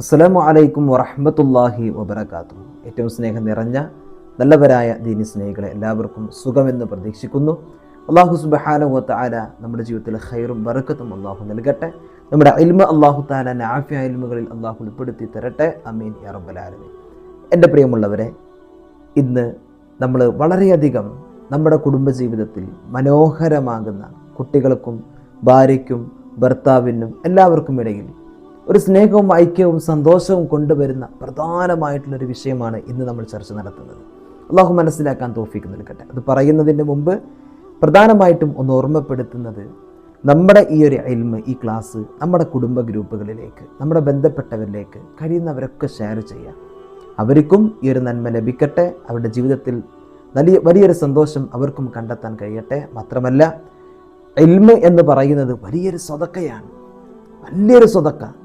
അസ്സലാമു അലൈക്കും വറഹ്മത്തുള്ളാഹി വബർക്കാത്തു ഏറ്റവും സ്നേഹം നിറഞ്ഞ നല്ലവരായ ദീനി സ്നേഹികളെ എല്ലാവർക്കും സുഖമെന്ന് പ്രതീക്ഷിക്കുന്നു. അള്ളാഹു സുബാന താല നമ്മുടെ ജീവിതത്തിൽ ഖൈറും ബറക്കത്തും അള്ളാഹു നൽകട്ടെ. നമ്മുടെ അൽമ അള്ളാഹു താല നാഫിയ അൽമുകളിൽ അള്ളാഹു ഉൾപ്പെടുത്തി തരട്ടെ. അമീൻ യാ റബ്ബൽ ആലമീൻ. എന്റെ പ്രിയമുള്ളവരെ ഇന്ന് നമ്മൾ വളരെയധികം നമ്മുടെ കുടുംബജീവിതത്തിൽ മനോഹരമാകുന്ന കുട്ടികൾക്കും ഭാര്യയ്ക്കും ഭർത്താവിനും എല്ലാവർക്കും ഇടയിൽ ഒരു സ്നേഹവും ഐക്യവും സന്തോഷവും കൊണ്ടുവരുന്ന പ്രധാനമായിട്ടുള്ളൊരു വിഷയമാണ് ഇന്ന് നമ്മൾ ചർച്ച നടത്തുന്നത്. അള്ളാഹു മനസ്സിലാക്കാൻ തോഫിക്ക് നിൽക്കട്ടെ അത് പറയുന്നതിന് മുമ്പ് പ്രധാനമായിട്ടും ഒന്ന് ഓർമ്മപ്പെടുത്തുന്നത് നമ്മുടെ ഈ ഒരു അയൽമ് ഈ ക്ലാസ് നമ്മുടെ കുടുംബ ഗ്രൂപ്പുകളിലേക്ക് നമ്മുടെ ബന്ധപ്പെട്ടവരിലേക്ക് കഴിയുന്നവരൊക്കെ ഷെയർ ചെയ്യാം. അവർക്കും ഈ ഒരു നന്മ ലഭിക്കട്ടെ. അവരുടെ ജീവിതത്തിൽ വലിയ വലിയൊരു സന്തോഷം അവർക്കും കണ്ടെത്താൻ കഴിയട്ടെ. മാത്രമല്ല എൽമ് എന്ന് പറയുന്നത് വലിയൊരു സ്വതക്കയാണ്. വലിയൊരു സ്വതക്ക.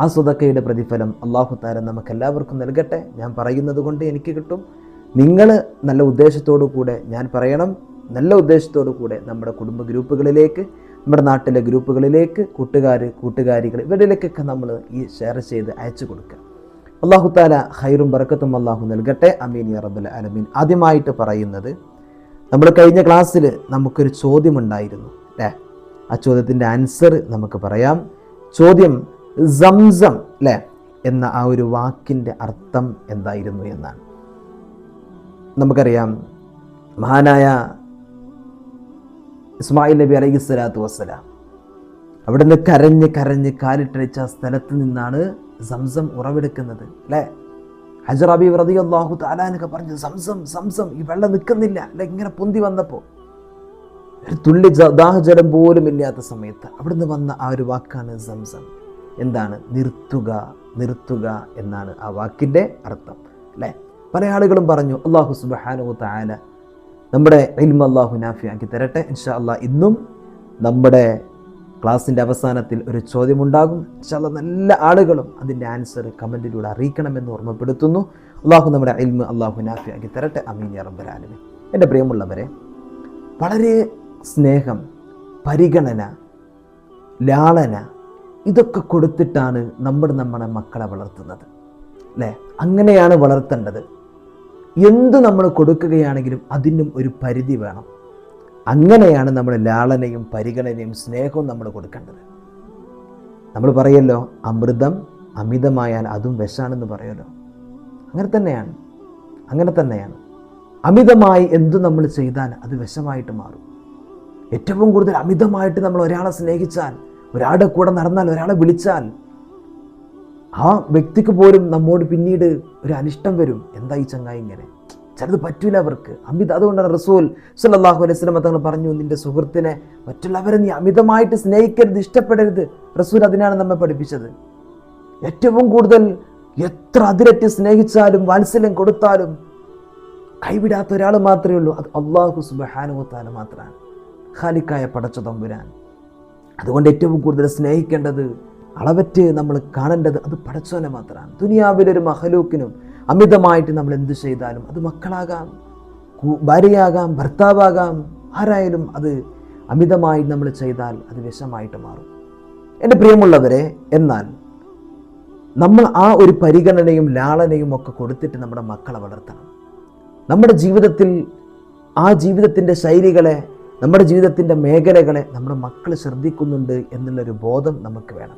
ആ സ്വതക്കയുടെ പ്രതിഫലം അള്ളാഹു താര നമുക്ക് എല്ലാവർക്കും നൽകട്ടെ. ഞാൻ പറയുന്നത് കൊണ്ട് എനിക്ക് കിട്ടും. നിങ്ങൾ നല്ല ഉദ്ദേശത്തോടു കൂടെ ഞാൻ പറയണം. നല്ല ഉദ്ദേശത്തോടു കൂടെ നമ്മുടെ കുടുംബ ഗ്രൂപ്പുകളിലേക്ക് നമ്മുടെ നാട്ടിലെ ഗ്രൂപ്പുകളിലേക്ക് കൂട്ടുകാർ കൂട്ടുകാരികൾ ഇവരിലേക്കൊക്കെ നമ്മൾ ഈ ഷെയർ ചെയ്ത് അയച്ചു കൊടുക്കുക. അള്ളാഹു താല ഹൈറും ബറക്കത്തും അള്ളാഹു നൽകട്ടെ. അമീൻ റബ്ബൽ അലമീൻ ആദ്യമായിട്ട് പറയുന്നത് നമ്മൾ കഴിഞ്ഞ ക്ലാസ്സിൽ നമുക്കൊരു ചോദ്യമുണ്ടായിരുന്നു അല്ലേ? ആ ചോദ്യത്തിന്റെ ആൻസർ നമുക്ക് പറയാം. ചോദ്യം സംസം അല്ലേ എന്ന ആ ഒരു വാക്കിന്റെ അർത്ഥം എന്തായിരുന്നു എന്നാണ്. നമുക്കറിയാം മഹാനായ ഇസ്മായിൽ നബി അലൈഹി സ്വലാത്തു വസ്സലാം അവിടുന്ന് കരഞ്ഞ് കരഞ്ഞ് കാലിട്ടഴിച്ച സ്ഥലത്ത് നിന്നാണ് സംസം ഉറവെടുക്കുന്നത് അല്ലേ ഹജർ അബി വ്രതി അള്ളാഹു താലാനൊക്കെ പറഞ്ഞു സംസം സംസം ഈ വെള്ളം നിൽക്കുന്നില്ല അല്ലെ ഇങ്ങനെ പൊന്തി വന്നപ്പോൾ ഒരു തുള്ളി ദാഹജലം പോലും ഇല്ലാത്ത സമയത്ത് അവിടുന്ന് വന്ന ആ ഒരു വാക്കാണ് സംസം. എന്താണ്? നിർത്തുക നിർത്തുക എന്നാണ് ആ വാക്കിന്റെ അർത്ഥം അല്ലേ? പല ആളുകളും പറഞ്ഞു അള്ളാഹു സുബഹാനു താല നമ്മുടെ ഇൽമ അള്ളാഹു നാഫി ആക്കി തരട്ടെ ഇൻഷാ അള്ളാഹ് ഇന്നും നമ്മുടെ ക്ലാസ്സിന്റെ അവസാനത്തിൽ ഒരു ചോദ്യമുണ്ടാകും. അള്ളാഹ് നല്ല ആളുകളും അതിന്റെ ആൻസർ കമന്റിലൂടെ അറിയിക്കണമെന്ന് ഓർമ്മപ്പെടുത്തുന്നു. അള്ളാഹു നമ്മുടെ ഇൽമ അള്ളാഹു നാഫി ആക്കി തരട്ടെ അമീൻ ആലമീൻ. എന്റെ പ്രിയമുള്ളവരെ വളരെ സ്നേഹം പരിഗണന ലാളന ഇതൊക്കെ കൊടുത്തിട്ടാണ് നമ്മൾ നമ്മുടെ മക്കളെ വളർത്തുന്നത് അല്ലേ? അങ്ങനെയാണ് വളർത്തേണ്ടത്. എന്ത് നമ്മൾ കൊടുക്കുകയാണെങ്കിലും അതിനും ഒരു പരിധി വേണം. അങ്ങനെയാണ് നമ്മൾ ലാളനയും പരിഗണനയും സ്നേഹവും നമ്മൾ കൊടുക്കേണ്ടത്. നമ്മൾ പറയല്ലോ അമൃതം അമിതമായാൽ അതും വിഷാണെന്ന് പറയല്ലോ. അങ്ങനെ തന്നെയാണ് അങ്ങനെ തന്നെയാണ്. അമിതമായി എന്തു നമ്മൾ ചെയ്താൽ അത് വിഷമായിട്ട് മാറും. ഏറ്റവും കൂടുതൽ അമിതമായിട്ട് നമ്മൾ ഒരാളെ സ്നേഹിച്ചാൽ ഒരാളുടെ കൂടെ നടന്നാൽ ഒരാളെ വിളിച്ചാൽ ആ വ്യക്തിക്ക് പോലും നമ്മോട് പിന്നീട് ഒരു അനിഷ്ടം വരും. എന്താ ഈ ചങ്ങായി ഇങ്ങനെ? ചിലത് പറ്റൂല അവർക്ക്. അമിത അതുകൊണ്ടാണ് റസൂൽ സുല്ലാഹു അലൈഹി വസല്ലം തങ്ങൾ പറഞ്ഞു നിന്റെ സുഹൃത്തിനെ മറ്റുള്ളവരെ നീ അമിതമായിട്ട് സ്നേഹിക്കരുത് ഇഷ്ടപ്പെടരുത്. റസൂൽ അതിനാണ് നമ്മെ പഠിപ്പിച്ചത്. ഏറ്റവും കൂടുതൽ എത്ര അതിരറ്റ് സ്നേഹിച്ചാലും വാത്സല്യം കൊടുത്താലും കൈവിടാത്ത ഒരാൾ മാത്രമേ ഉള്ളൂ. അത് അള്ളാഹു സുബഹാനുവത്താല മാത്രമാണ്. ഖാലിക്കായ പടച്ചു തമ്പുരാൻ. അതുകൊണ്ട് ഏറ്റവും കൂടുതൽ സ്നേഹിക്കേണ്ടത് അളവറ്റ് നമ്മൾ കാണേണ്ടത് അത് പടച്ചോനെ മാത്രമാണ്. ദുനിയാവിലൊരു മഹലൂക്കിനും അമിതമായിട്ട് നമ്മൾ എന്ത് ചെയ്താലും അത് മക്കളാകാം ഭാര്യയാകാം ഭർത്താവാകാം. ആരായാലും അത് അമിതമായി നമ്മൾ ചെയ്താൽ അത് വിഷമായിട്ട് മാറും. എന്റെ പ്രിയമുള്ളവരെ എന്നാൽ നമ്മൾ ആ ഒരു പരിഗണനയും ലാളനയും ഒക്കെ കൊടുത്തിട്ട് നമ്മുടെ മക്കളെ വളർത്തണം. നമ്മുടെ ജീവിതത്തിൽ ആ ജീവിതത്തിന്റെ ശൈലികളെ നമ്മുടെ ജീവിതത്തിന്റെ മേഖലകളെ നമ്മുടെ മക്കൾ ശ്രദ്ധിക്കുന്നുണ്ട് എന്നുള്ളൊരു ബോധം നമുക്ക് വേണം.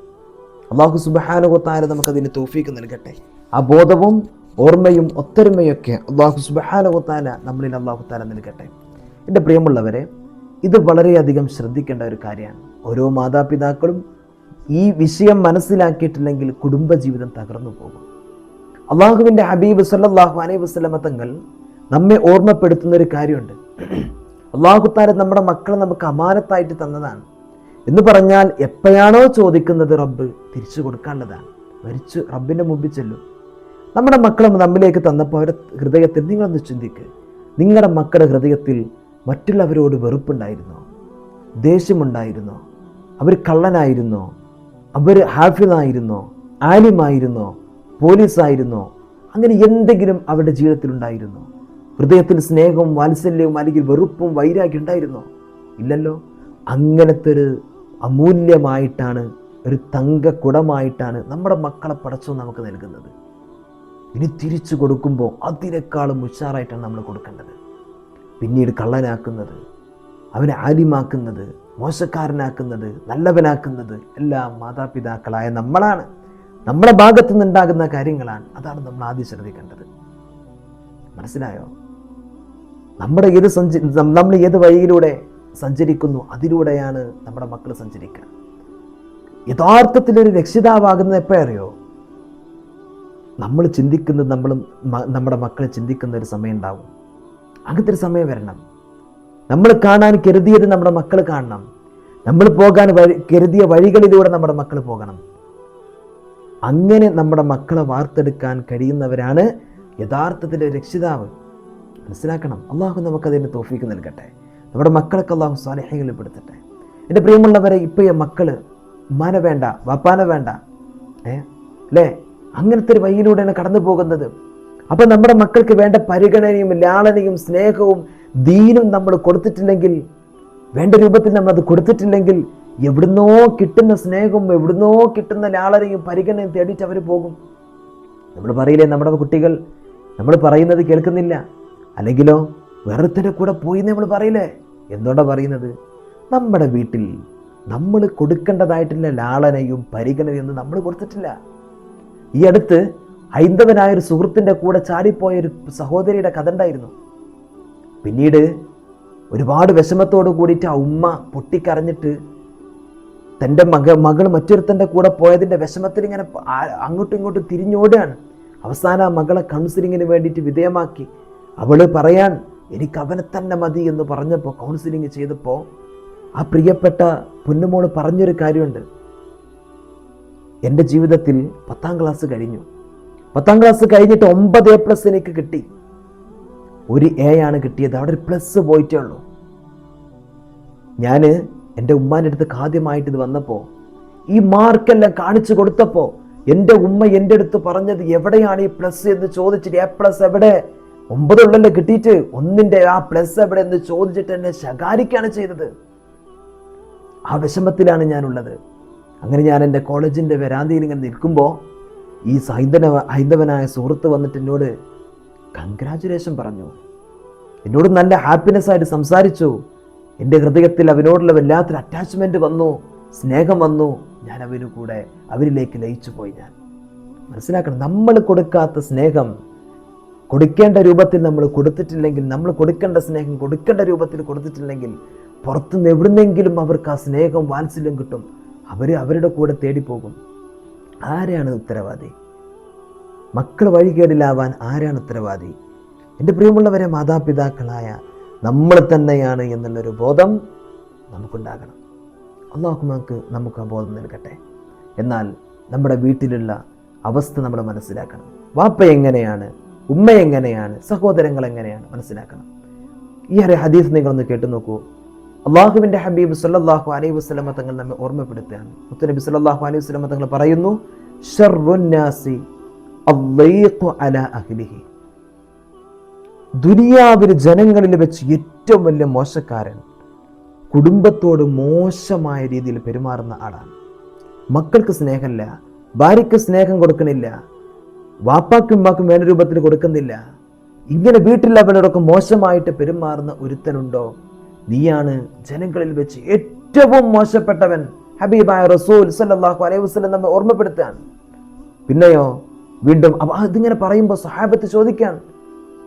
അള്ളാഹു സുബഹാനുകൊത്താര നമുക്കതിന് തോഫീക്ക് നൽകട്ടെ. ആ ബോധവും ഓർമ്മയും ഒത്തൊരുമയൊക്കെ അള്ളാഹു സുബഹാനുകൊത്താല നമ്മളിൽ അള്ളാഹു താല നൽകട്ടെ. എന്റെ പ്രിയമുള്ളവരെ ഇത് വളരെയധികം ശ്രദ്ധിക്കേണ്ട ഒരു കാര്യമാണ്. ഓരോ മാതാപിതാക്കളും ഈ വിഷയം മനസ്സിലാക്കിയിട്ടില്ലെങ്കിൽ കുടുംബജീവിതം തകർന്നു പോകും. അള്ളാഹുവിന്റെ ഹബീബ് സല്ലാഹു അലൈഹി വസല്ലമ തങ്ങൾ നമ്മെ ഓർമ്മപ്പെടുത്തുന്ന ഒരു കാര്യമുണ്ട്. അള്ളാഹുത്താര നമ്മുടെ മക്കളെ നമുക്ക് അമാനത്തായിട്ട് തന്നതാണ്. എന്ന് പറഞ്ഞാൽ എപ്പോഴാണോ ചോദിക്കുന്നത് റബ്ബ് തിരിച്ചു കൊടുക്കേണ്ടതാണ്. മരിച്ചു റബ്ബിന്റെ മുമ്പിൽ ചെല്ലും. നമ്മുടെ മക്കളെ നമ്മിലേക്ക് തന്നപ്പോൾ അവരുടെ ഹൃദയത്തിൽ നിങ്ങളൊന്ന് ചിന്തിക്കുക നിങ്ങളുടെ മക്കളുടെ ഹൃദയത്തിൽ മറ്റുള്ളവരോട് വെറുപ്പുണ്ടായിരുന്നോ? ദേഷ്യമുണ്ടായിരുന്നോ? അവർ കള്ളനായിരുന്നോ? അവർ ഹാഫിനായിരുന്നോ ആലിമായിരുന്നോ? പോലീസായിരുന്നോ? അങ്ങനെ എന്തെങ്കിലും അവരുടെ ജീവിതത്തിൽ ഉണ്ടായിരുന്നോ ഹൃദയത്തിൽ സ്നേഹവും വാത്സല്യവും അല്ലെങ്കിൽ വെറുപ്പും വൈരാഗ്യം ഉണ്ടായിരുന്നോ? ഇല്ലല്ലോ. അങ്ങനത്തെ ഒരു അമൂല്യമായിട്ടാണ് ഒരു തങ്ക കുടമായിട്ടാണ് നമ്മുടെ മക്കളെ പടച്ചോ നമുക്ക് നൽകുന്നത്. ഇനി തിരിച്ചു കൊടുക്കുമ്പോൾ അതിനേക്കാളും ഉഷാറായിട്ടാണ് നമ്മൾ കൊടുക്കേണ്ടത്. പിന്നീട് കള്ളനാക്കുന്നത് അവനെ ആലിമാക്കുന്നത് മോശക്കാരനാക്കുന്നത് നല്ലവനാക്കുന്നത് എല്ലാം മാതാപിതാക്കളായ നമ്മളാണ്. നമ്മുടെ ഭാഗത്തു നിന്നുണ്ടാകുന്ന കാര്യങ്ങളാണ്. അതാണ് നമ്മൾ ആദ്യം ശ്രദ്ധിക്കേണ്ടത്. മനസ്സിലായോ? നമ്മുടെ ഏത് സഞ്ചി നമ്മൾ ഏത് വഴിയിലൂടെ സഞ്ചരിക്കുന്നു അതിലൂടെയാണ് നമ്മുടെ മക്കൾ സഞ്ചരിക്കുക. യഥാർത്ഥത്തിൽ ഒരു രക്ഷിതാവാകുന്നത് എപ്പോഴറിയോ നമ്മൾ ചിന്തിക്കുന്നത് നമ്മൾ നമ്മുടെ മക്കൾ ചിന്തിക്കുന്ന ഒരു സമയം ഉണ്ടാവും. അങ്ങനത്തെ ഒരു സമയം വരണം. നമ്മൾ കാണാൻ കരുതിയത് നമ്മുടെ മക്കൾ കാണണം. നമ്മൾ പോകാൻ വഴി കരുതിയ വഴികളിലൂടെ നമ്മുടെ മക്കൾ പോകണം. അങ്ങനെ നമ്മുടെ മക്കളെ വാർത്തെടുക്കാൻ കഴിയുന്നവരാണ് യഥാർത്ഥത്തിന്റെ രക്ഷിതാവ്. മനസ്സിലാക്കണം. അള്ളാഹു നമുക്കതിന് തോഫീക്ക് നൽകട്ടെ. നമ്മുടെ മക്കളൊക്കെ അള്ളാഹു സ്വാലഹ്യങ്ങളിൽ എന്റെ പ്രിയമുള്ളവരെ ഇപ്പോൾ മക്കൾ ഉമ്മാനെ വേണ്ട വാപ്പാനെ വേണ്ട ഏ? അല്ലേ? അങ്ങനത്തെ ഒരു വഴിയിലൂടെയാണ് കടന്നു പോകുന്നത്. അപ്പം നമ്മുടെ മക്കൾക്ക് വേണ്ട പരിഗണനയും ലാളനയും സ്നേഹവും ദീനും നമ്മൾ കൊടുത്തിട്ടില്ലെങ്കിൽ വേണ്ട രൂപത്തിൽ നമ്മൾ അത് കൊടുത്തിട്ടില്ലെങ്കിൽ എവിടുന്നോ കിട്ടുന്ന സ്നേഹവും എവിടുന്നോ കിട്ടുന്ന ലാളനയും പരിഗണനയും തേടിയിട്ട് അവർ പോകും. നമ്മൾ പറയില്ലേ നമ്മുടെ കുട്ടികൾ നമ്മൾ പറയുന്നത് കേൾക്കുന്നില്ല. അല്ലെങ്കിലോ വേറൊരുത്തരുടെ കൂടെ പോയി നമ്മൾ പറയില്ലേ? എന്തുകൊണ്ടാണ് പറയുന്നത്? നമ്മുടെ വീട്ടിൽ നമ്മൾ കൊടുക്കേണ്ടതായിട്ടുള്ള ലാളനയും പരിഗണനയും നമ്മൾ കൊടുത്തിട്ടില്ല. ഈ അടുത്ത് ഹൈന്ദവനായ ഒരു സുഹൃത്തിന്റെ കൂടെ ചാടിപ്പോയ ഒരു സഹോദരിയുടെ കഥ ഉണ്ടായിരുന്നു. പിന്നീട് ഒരുപാട് വിഷമത്തോട് കൂടിയിട്ട് ആ ഉമ്മ പൊട്ടിക്കരഞ്ഞിട്ട് തന്റെ മക മകൾ മറ്റൊരുത്തന്റെ കൂടെ പോയതിന്റെ വിഷമത്തിൽ ഇങ്ങനെ അങ്ങോട്ടും ഇങ്ങോട്ടും തിരിഞ്ഞോടുകയാണ്. അവസാന ആ മകളെ കൗൺസിലിങ്ങിന് വേണ്ടിയിട്ട് വിധേയമാക്കി അവൾ പറയാൻ എനിക്ക് അവനെ തന്നെ മതി എന്ന് പറഞ്ഞപ്പോൾ കൗൺസിലിംഗ് ചെയ്തപ്പോൾ ആ പ്രിയപ്പെട്ട പൊന്നുമോൾ പറഞ്ഞൊരു കാര്യമുണ്ട്. എന്റെ ജീവിതത്തിൽ പത്താം ക്ലാസ് കഴിഞ്ഞു. പത്താം ക്ലാസ് കഴിഞ്ഞിട്ട് ഒമ്പത് എ പ്ലസ് എനിക്ക് കിട്ടി. ഒരു എ ആണ് കിട്ടിയത്. അവിടെ ഒരു പ്ലസ് പോയിട്ടേ ഉള്ളൂ. ഞാൻ എന്റെ ഉമ്മാന്റെ അടുത്ത് ആദ്യമായിട്ട് ഇത് വന്നപ്പോൾ ഈ മാർക്കെല്ലാം കാണിച്ചു കൊടുത്തപ്പോൾ എന്റെ ഉമ്മ എന്റെ അടുത്ത് പറഞ്ഞത് എവിടെയാണ് ഈ പ്ലസ് എന്ന് ചോദിച്ചിട്ട് എ പ്ലസ് എവിടെ? ഒമ്പതുള്ളല്ലോ കിട്ടിയിട്ട്? ഒന്നിന്റെ ആ പ്ലസ് എവിടെ എന്ന് ചോദിച്ചിട്ട് എന്നെ ശകാരിക്കാണ് ചെയ്തത്. ആ വിഷമത്തിലാണ് ഞാനുള്ളത്. അങ്ങനെ ഞാൻ എന്റെ കോളേജിന്റെ വരാന്തയിൽ ഇങ്ങനെ നിൽക്കുമ്പോൾ ഈ ഹൈന്ദവ ഹൈന്ദവനായ സുഹൃത്ത് വന്നിട്ട് എന്നോട് കൺഗ്രാചുലേഷൻ പറഞ്ഞു. എന്നോട് നല്ല ഹാപ്പിനെസ് ആയിട്ട് സംസാരിച്ചു. എന്റെ ഹൃദയത്തിൽ അവനോടുള്ള വല്ലാത്തൊരു അറ്റാച്ച്മെന്റ് വന്നു. സ്നേഹം വന്നു. ഞാൻ അവനു കൂടെ അവരിലേക്ക് ലയിച്ചു പോയി ഞാൻ. മനസ്സിലാക്കണം നമ്മൾ കൊടുക്കാത്ത സ്നേഹം കൊടുക്കേണ്ട രൂപത്തിൽ നമ്മൾ കൊടുത്തിട്ടില്ലെങ്കിൽ നമ്മൾ കൊടുക്കേണ്ട സ്നേഹം കൊടുക്കേണ്ട രൂപത്തിൽ കൊടുത്തിട്ടില്ലെങ്കിൽ പുറത്തുനിന്ന് എവിടുന്നെങ്കിലും അവർക്ക് ആ സ്നേഹം വാത്സല്യം കിട്ടും. അവർ അവരുടെ കൂടെ തേടിപ്പോകും. ആരാണ് ഉത്തരവാദി? മക്കൾ വഴികേടിലാവാൻ ആരാണ് ഉത്തരവാദി? എന്റെ പ്രിയമുള്ളവരെ മാതാപിതാക്കളായ നമ്മൾ തന്നെയാണ് എന്നുള്ളൊരു ബോധം നമുക്കുണ്ടാകണം. അള്ളാഹുമാക്ക് നമുക്ക് ആ ബോധം നൽകട്ടെ. എന്നാൽ നമ്മുടെ വീട്ടിലുള്ള അവസ്ഥ നമ്മൾ മനസ്സിലാക്കണം. വാപ്പ എങ്ങനെയാണ്? ഉമ്മ എങ്ങനെയാണ്? സഹോദരങ്ങൾ എങ്ങനെയാണ്? മനസ്സിലാക്കണം. ഈ ഒരു ഹദീസ് നിങ്ങളൊന്ന് കേട്ടു നോക്കൂ. അള്ളാഹുവിന്റെ ഹബീബ് സല്ലാഹു അലൈഹി വസ്ലമ തങ്ങൾ നമ്മെ ഓർമ്മപ്പെടുത്തുകയാണ്. മുത്തനബി സല്ലാഹു അലൈഹി വസ്ലമ തങ്ങൾ പറയുന്നു ദുനിയാവിൽ ജനങ്ങളിൽ വെച്ച് ഏറ്റവും വലിയ മോശക്കാരൻ കുടുംബത്തോട് മോശമായ രീതിയിൽ പെരുമാറുന്ന ആളാണ്. മക്കൾക്ക് സ്നേഹമില്ല ഭാര്യയ്ക്ക് സ്നേഹം കൊടുക്കണില്ല വാപ്പാക്കും ഉമ്മാക്കും വേണ്ട കൊടുക്കുന്നില്ല. ഇങ്ങനെ വീട്ടിൽ അവരോടൊക്കെ മോശമായിട്ട് പെരുമാറുന്ന ഒരുത്തനുണ്ടോ? നീയാണ് ജനങ്ങളിൽ വെച്ച് ഏറ്റവും മോശപ്പെട്ടവൻ ഹബീബായ റസൂൽ സല്ലാഹു അലൈഹി വസ്ലം നമ്മെ ഓർമ്മപ്പെടുത്തുകയാണ് പിന്നെയോ വീണ്ടും ഇതിങ്ങനെ പറയുമ്പോൾ സഹാബത്ത് ചോദിക്കാൻ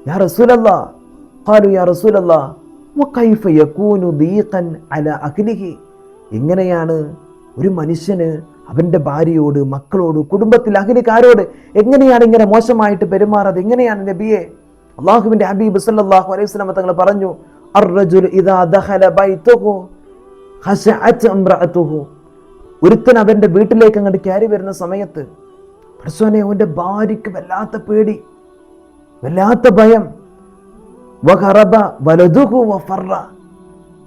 യാ റസൂലല്ലാ? ഖാലു യാ റസൂലല്ലാ വകൈഫ യകൂനു ദീഖൻ അല അഖ്ലിഹി എങ്ങനെയാണ് ഒരു മനുഷ്യന് അവന്റെ ഭാര്യയോട് മക്കളോട് കുടുംബത്തിൽ അഖിലിക്കാരോട് എങ്ങനെയാണ് ഇങ്ങനെ മോശമായിട്ട് പെരുമാറത് എങ്ങനെയാണ് നബിയെ? അള്ളാഹുവിന്റെ ഹബീബ് സല്ലാഹു അലൈഹി വസല്ലം തങ്ങൾ പറഞ്ഞു ഒരുത്തൻ അവന്റെ വീട്ടിലേക്ക് അങ്ങോട്ട് കയറി വരുന്ന സമയത്ത് പടച്ചോനെ അവന്റെ ഭാര്യയ്ക്ക് വല്ലാത്ത പേടി വല്ലാത്ത ഭയം. വഹറബ വഫറ.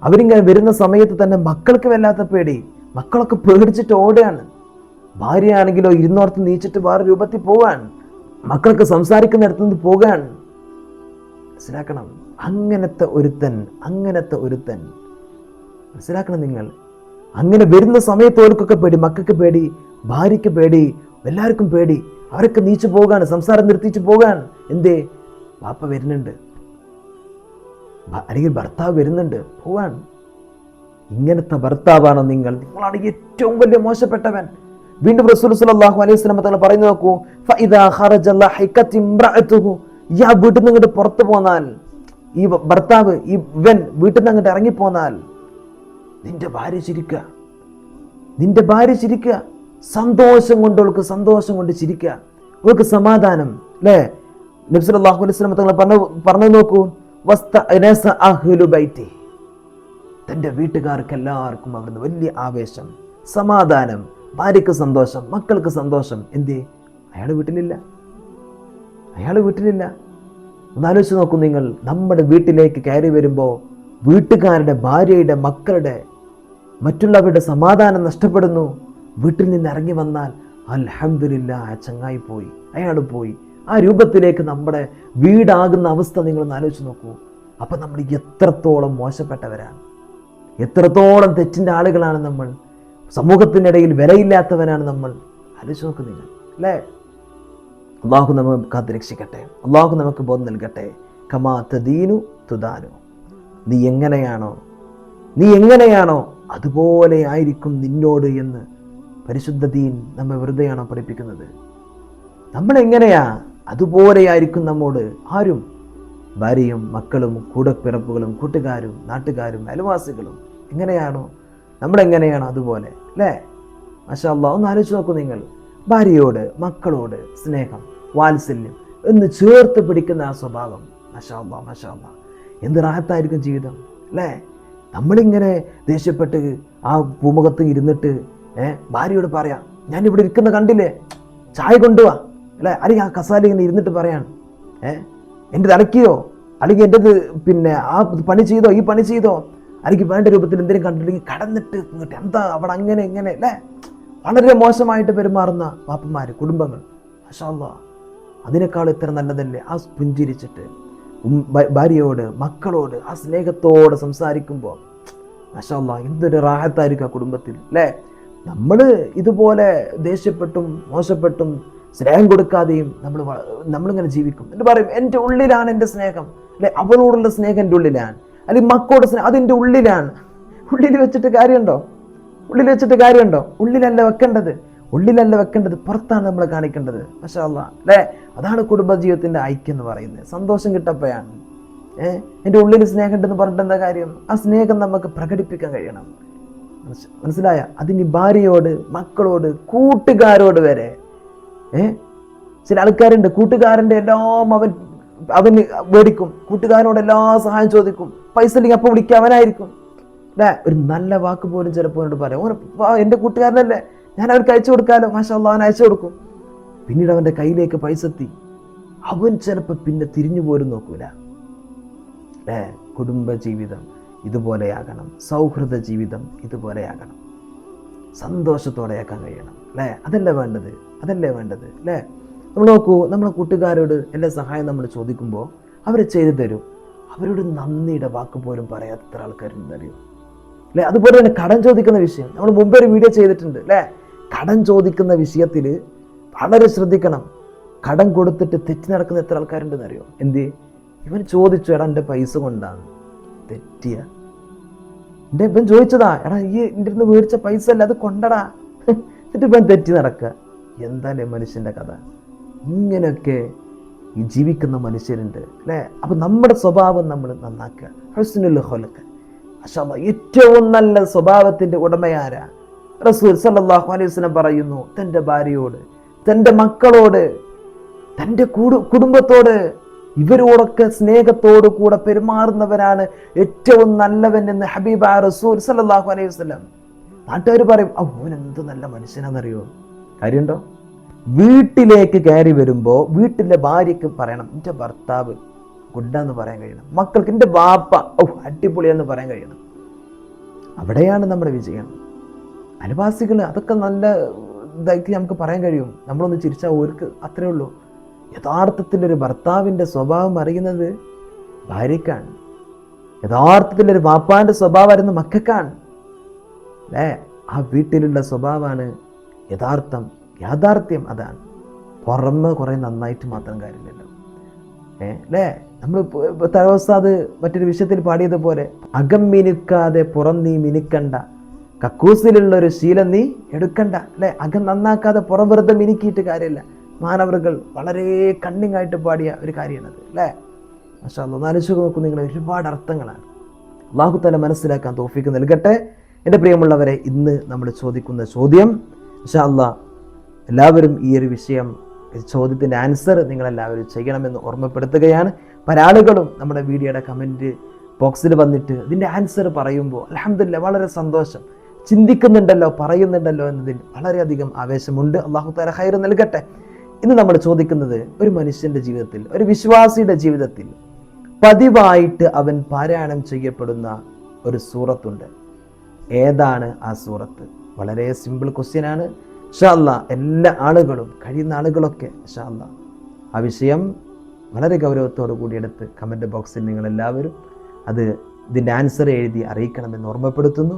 അവരിങ്ങനെ വരുന്ന സമയത്ത് തന്നെ മക്കൾക്ക് വല്ലാത്ത പേടി. മക്കളൊക്കെ പേടിച്ചിട്ട് ഓടുകയാണ്. ഭാര്യയാണെങ്കിലോ ഇരുന്നോർത്ത് നീച്ചിട്ട് വേറെ രൂപത്തിൽ പോവാൻ. മക്കളൊക്കെ സംസാരിക്കുന്നിടത്തു നിന്ന് പോകാൻ. മനസ്സിലാക്കണം. അങ്ങനത്തെ ഒരുത്തൻ അങ്ങനത്തെ ഒരുത്തൻ. മനസ്സിലാക്കണം നിങ്ങൾ. അങ്ങനെ വരുന്ന സമയത്ത് ഓർക്കൊക്കെ പേടി മക്കൾക്ക് പേടി ഭാര്യയ്ക്ക് പേടി എല്ലാവർക്കും പേടി. അവരൊക്കെ നീച്ചു പോകാണ് സംസാരം നിർത്തിച്ച് പോകാൻ. എന്തേ? വാപ്പ വരുന്നുണ്ട്. അല്ലെങ്കിൽ ഭർത്താവ് വരുന്നുണ്ട്. പോവാൻ. ഇങ്ങനത്തെ ഭർത്താവാണ് നിങ്ങൾ. നിങ്ങളാണ് ഏറ്റവും വലിയ മോശപ്പെട്ടവൻ. വീണ്ടും റസൂൽ സല്ലല്ലാഹു അലൈഹി വസല്ലം തങ്ങൾ പറഞ്ഞു നോക്കൂ ഫഇദാ യാ വീട്ടിൽ നിന്ന് അങ്ങോട്ട് പുറത്തു പോന്നാൽ ഈ ഭർത്താവ് ഈ ഇവൻ വീട്ടിൽ നിന്ന് അങ്ങോട്ട് ഇറങ്ങിപ്പോന്നാൽ നിന്റെ ഭാര്യ ചിരിക്കുക. നിന്റെ ഭാര്യ ചിരിക്കുക. സന്തോഷം കൊണ്ട് അവൾക്ക് സന്തോഷം കൊണ്ട് ചിരിക്കുക. അവൾക്ക് സമാധാനം അല്ലേ? നബ്സലാഹു അലൈഹി സ്വലം തങ്ങൾ പറഞ്ഞു പറഞ്ഞു നോക്കൂ വസ്ത ബൈത്തി തന്റെ വീട്ടുകാർക്ക് എല്ലാവർക്കും അവിടുന്ന് വലിയ ആവേശം സമാധാനം ഭാര്യയ്ക്ക് സന്തോഷം മക്കൾക്ക് സന്തോഷം. എന്തേ? അയാൾ വീട്ടിലില്ല. അയാൾ വീട്ടിലില്ല. ഒന്നാലോചിച്ച് നോക്കൂ നിങ്ങൾ. നമ്മുടെ വീട്ടിലേക്ക് കയറി വരുമ്പോൾ വീട്ടുകാരുടെ ഭാര്യയുടെ മക്കളുടെ മറ്റുള്ളവരുടെ സമാധാനം നഷ്ടപ്പെടുന്നു. വീട്ടിൽ നിന്ന് ഇറങ്ങി വന്നാൽ അലഹമില്ല ചങ്ങായി പോയി അയാൾ പോയി. ആ രൂപത്തിലേക്ക് നമ്മുടെ വീടാകുന്ന അവസ്ഥ നിങ്ങൾ ഒന്ന് ആലോചിച്ച് നോക്കൂ. അപ്പം നമ്മൾ എത്രത്തോളം മോശപ്പെട്ടവരാണ്. എത്രത്തോളം തെറ്റിന്റെ ആളുകളാണ് നമ്മൾ? സമൂഹത്തിനിടയിൽ വിലയില്ലാത്തവനാണ് നമ്മൾ. ആലോചിച്ച് നോക്ക് നിങ്ങൾ അല്ലേ? അള്ളാഹു നമുക്ക് കാത്ത് രക്ഷിക്കട്ടെ. അള്ളാഹു നമുക്ക് ബോധം നൽകട്ടെ. കമാ തദീനു തുദാനു. നീ എങ്ങനെയാണോ നീ എങ്ങനെയാണോ അതുപോലെ ആയിരിക്കും നിന്നോട് എന്ന് പരിശുദ്ധ ദീൻ നമ്മെ വെറുതെയാണോ പഠിപ്പിക്കുന്നത്? നമ്മൾ എങ്ങനെയാ അതുപോലെയായിരിക്കും നമ്മോട്? ആരും ഭാര്യയും മക്കളും കൂടപ്പിറപ്പുകളും കൂട്ടുകാരും നാട്ടുകാരും അയൽവാസികളും എങ്ങനെയാണോ നമ്മളെങ്ങനെയാണോ അതുപോലെ? അല്ലേ? മാഷാ അള്ളാഹ് ഒന്ന് ആലോചിച്ച് നോക്കൂ നിങ്ങൾ. ഭാര്യയോട് മക്കളോട് സ്നേഹം വാത്സല്യം എന്ന് ചേർത്ത് പിടിക്കുന്ന ആ സ്വഭാവം. മാഷാ അള്ളാഹ് മാഷാ അള്ളാഹ് എന്ത് റാഹത്തായിരിക്കും ജീവിതം? അല്ലേ? നമ്മളിങ്ങനെ ദേഷ്യപ്പെട്ട് ആ ഭൂമുഖത്ത് ഇരുന്നിട്ട് ഏഹ് ഭാര്യയോട് പറയാം ഞാൻ ഇവിടെ ഇരിക്കുന്ന കണ്ടില്ലേ? ചായ കൊണ്ടുവാ. അല്ലേ? അല്ലെങ്കിൽ ആ കസാല ഇങ്ങനെ ഇരുന്നിട്ട് പറയാണ് ഏഹ് എന്റെ തലക്കിയോ അല്ലെങ്കിൽ എന്റെത് പിന്നെ ആ പണി ചെയ്തോ? ഈ പണി ചെയ്തോ? അല്ലെങ്കിൽ വേണ്ട രൂപത്തിൽ എന്തെങ്കിലും കണ്ടിട്ടുണ്ടെങ്കിൽ കടന്നിട്ട് ഇങ്ങോട്ട് എന്താ അവിടെ അങ്ങനെ ഇങ്ങനെ അല്ലേ? വളരെ മോശമായിട്ട് പെരുമാറുന്ന പാപ്പന്മാർ കുടുംബങ്ങൾ. മാഷാല്ലാ അതിനേക്കാൾ ഇത്ര നല്ലതല്ലേ? ആ പുഞ്ചിരിച്ചിട്ട് ഭാര്യയോട് മക്കളോട് ആ സ്നേഹത്തോടെ സംസാരിക്കുമ്പോൾ മാഷാല്ലാ എന്തൊരു റാഹത്തായിരിക്കും ആ കുടുംബത്തിൽ അല്ലേ? നമ്മൾ ഇതുപോലെ ദേഷ്യപ്പെട്ടും മോശപ്പെട്ടും സ്നേഹം കൊടുക്കാതെയും നമ്മൾ നമ്മളിങ്ങനെ ജീവിക്കും. എന്ന് പറയും എന്റെ ഉള്ളിലാണ് എന്റെ സ്നേഹം. അല്ലെ അവളോടുള്ള സ്നേഹം എന്റെ ഉള്ളിലാണ്. അല്ലെങ്കിൽ മക്കോട് സ്നേഹം അതിന്റെ ഉള്ളിലാണ്. ഉള്ളിൽ വെച്ചിട്ട് കാര്യമുണ്ടോ? ഉള്ളിൽ വെച്ചിട്ട് കാര്യമുണ്ടോ? ഉള്ളിലല്ല വെക്കേണ്ടത്? ഉള്ളിലല്ല വെക്കേണ്ടത്? പുറത്താണ് നമ്മൾ കാണിക്കേണ്ടത്. പക്ഷേ അല്ല? അല്ലേ അതാണ് കുടുംബജീവിതത്തിന്റെ ഐക്യം എന്ന് പറയുന്നത്. സന്തോഷം കിട്ടപ്പോഴാണ്. ഏഹ് എന്റെ ഉള്ളിൽ സ്നേഹം ഉണ്ടെന്ന് പറഞ്ഞിട്ട് എന്താ കാര്യം? ആ സ്നേഹം നമുക്ക് പ്രകടിപ്പിക്കാൻ കഴിയണം. മനസ്സിലായ? അതിന് ഭാര്യയോട് മക്കളോട് കൂട്ടുകാരോട് വരെ. ഏഹ് ചില ആൾക്കാരുണ്ട്. കൂട്ടുകാരന്റെ എല്ലാം അവൻ അവന് മേടിക്കും. കൂട്ടുകാരനോട് എല്ലാ സഹായം ചോദിക്കും. പൈസ ഇല്ലെങ്കിൽ അപ്പോൾ വിളിക്കുക അവനായിരിക്കും. അല്ലേ ഒരു നല്ല വാക്ക് പോലും ചിലപ്പോൾ എന്നോട് പറയാം. ഓൻ എന്റെ കൂട്ടുകാരനല്ലേ? ഞാൻ അവർക്ക് അയച്ചു കൊടുക്കാലോ. മാഷാ അവൻ അയച്ചു കൊടുക്കും. പിന്നീട് അവന്റെ കയ്യിലേക്ക് പൈസ എത്തി. അവൻ ചിലപ്പോൾ പിന്നെ തിരിഞ്ഞു പോലും നോക്കൂല. അല്ലേ കുടുംബ ജീവിതം ഇതുപോലെയാകണം. സൗഹൃദ ജീവിതം ഇതുപോലെയാകണം. സന്തോഷത്തോടെയാക്കാൻ കഴിയണം. അല്ലേ അതല്ലേ വേണ്ടത്? അതല്ലേ വേണ്ടത്? അല്ലേ നമ്മൾ നോക്കൂ നമ്മളെ കൂട്ടുകാരോട് എന്റെ സഹായം നമ്മൾ ചോദിക്കുമ്പോൾ അവർ ചെയ്തു തരും. അവരോട് നന്ദിയുടെ വാക്ക് പോലും പറയാത്ത ആൾക്കാരുണ്ട് അറിയോ? അല്ലേ? അതുപോലെ തന്നെ കടം ചോദിക്കുന്ന വിഷയം. നമ്മൾ മുമ്പേ ഒരു വീഡിയോ ചെയ്തിട്ടുണ്ട് അല്ലേ? കടം ചോദിക്കുന്ന വിഷയത്തിൽ വളരെ ശ്രദ്ധിക്കണം. കടം കൊടുത്തിട്ട് തെറ്റി നടക്കുന്ന എത്ര ആൾക്കാരുണ്ടെന്ന് അറിയോ? എന്ത് ഇവൻ ചോദിച്ചു എടാ എന്റെ പൈസ കൊണ്ടാണ്. തെറ്റിയ? എന്റെ ഇവൻ ചോദിച്ചതാ എടാ ഈ എന്റെ അടുത്ത് മേടിച്ച പൈസ അല്ല അത് കൊണ്ടടാ. എന്നിട്ട് ഇവൻ തെറ്റി നടക്കുക. എന്താല്ലേ മനുഷ്യന്റെ കഥ? ഇങ്ങനെയൊക്കെ ഈ ജീവിക്കുന്ന മനുഷ്യരുണ്ട് അല്ലേ? അപ്പം നമ്മുടെ സ്വഭാവം നമ്മൾ നന്നാക്കുക. ഹസ്നുൽ ഹൊലക്ക് അഷാ ഏറ്റവും നല്ല സ്വഭാവത്തിന്റെ ഉടമയാരാ? റസൂൽ സല്ലാഹു അലൈഹി വസല്ലം പറയുന്നു തന്റെ ഭാര്യയോട് തന്റെ മക്കളോട് തന്റെ കൂടു കുടുംബത്തോട് ഇവരോടൊക്കെ സ്നേഹത്തോടു കൂടെ പെരുമാറുന്നവനാണ് ഏറ്റവും നല്ലവൻ എന്ന് ഹബീബ റസൂൽ സല്ലാഹു അലൈഹി വസല്ലം. നാട്ടുകാർ പറയും "ഔ, അവൻ എന്ത് നല്ല മനുഷ്യനാണെന്നറിയോ? കാര്യമുണ്ടോ? വീട്ടിലേക്ക് കയറി വരുമ്പോൾ വീട്ടിലെ ഭാര്യയ്ക്ക് പറയണം എന്റെ ഭർത്താവ് ഗുഡാന്ന് പറയാൻ കഴിയണം. മക്കൾക്ക് എന്റെ ബാപ്പ ഓ അടിപൊളിയാന്ന് പറയാൻ കഴിയണം. അവിടെയാണ് നമ്മുടെ വിജയം. അനുവാസികൾ അതൊക്കെ നല്ല ഇതായിട്ട് നമുക്ക് പറയാൻ കഴിയും. നമ്മളൊന്ന് ചിരിച്ചാൽ ഓർക്ക് അത്രേ ഉള്ളൂ. യഥാർത്ഥത്തിലൊരു ഭർത്താവിന്റെ സ്വഭാവം അറിയുന്നത് ഭാര്യക്കാണ് യഥാർത്ഥത്തിലൊരു ഒരു വാപ്പാന്റെ സ്വഭാവം അറിയുന്നത് മക്കൾക്കാണ്. അല്ലേ? ആ വീട്ടിലുള്ള സ്വഭാവമാണ് യഥാർത്ഥം യാഥാർത്ഥ്യം അതാണ്. പുറമെ കുറേ നന്നായിട്ട് മാത്രം കാര്യമില്ലല്ലോ. ഏ അല്ലേ? നമ്മൾ തലവസാദ് മറ്റൊരു വിഷയത്തിൽ പാടിയതുപോലെ അകം മിനുക്കാതെ പുറം നീ മിനുക്കണ്ട. കക്കൂസിലുള്ള ഒരു ശീലം നീ എടുക്കണ്ട അല്ലേ? അകം നന്നാക്കാതെ പുറം വെറുതെ മിനുക്കിയിട്ട് കാര്യമില്ല. മാനവറുകൾ വളരെ കണ്ണിങ് ആയിട്ട് പാടിയ ഒരു കാര്യമാണത് അല്ലേ? പക്ഷേ അതൊന്ന് അനുസരിച്ച് നോക്കും നിങ്ങൾ ഒരുപാട് അർത്ഥങ്ങളാണ്. അള്ളാഹു തന്നെ മനസ്സിലാക്കാൻ തോഫിക്ക് നൽകട്ടെ. എന്റെ പ്രിയമുള്ളവരെ ഇന്ന് നമ്മൾ ചോദിക്കുന്ന ചോദ്യം ഇൻഷാ അല്ലാ എല്ലാവരും ഈ ഒരു വിഷയം ചോദ്യത്തിന്റെ ആൻസർ നിങ്ങളെല്ലാവരും ചെയ്യണമെന്ന് ഓർമ്മപ്പെടുത്തുകയാണ്. പല ആളുകളും നമ്മുടെ വീഡിയോയുടെ കമന്റ് ബോക്സിൽ വന്നിട്ട് ഇതിന്റെ ആൻസർ പറയുമ്പോൾ അലഹമില്ല വളരെ സന്തോഷം. ചിന്തിക്കുന്നുണ്ടല്ലോ പറയുന്നുണ്ടല്ലോ എന്നതിൽ വളരെയധികം ആവേശമുണ്ട്. അള്ളാഹു താല ഹൈർ നൽകട്ടെ. ഇന്ന് നമ്മൾ ചോദിക്കുന്നത് ഒരു മനുഷ്യന്റെ ജീവിതത്തിൽ ഒരു വിശ്വാസിയുടെ ജീവിതത്തിൽ പതിവായിട്ട് അവൻ പാരായണം ചെയ്യപ്പെടുന്ന ഒരു സൂറത്തുണ്ട്. ഏതാണ് ആ സൂറത്ത്? വളരെ സിമ്പിൾ ക്വസ്റ്റ്യൻ ആണ്. ഷാല്ല എല്ലാ ആളുകളും കഴിയുന്ന ആളുകളൊക്കെ ഷാല്ല ആ വിഷയം വളരെ ഗൗരവത്തോടു കൂടി എടുത്ത് കമന്റ് ബോക്സിൽ നിങ്ങൾ എല്ലാവരും അത് ഇതിന്റെ ആൻസർ എഴുതി അറിയിക്കണമെന്ന് ഓർമ്മപ്പെടുത്തുന്നു.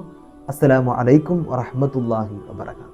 അസ്സലാമു അലൈക്കും വറഹമത്തല്ലാഹി വബർക്കാത്തു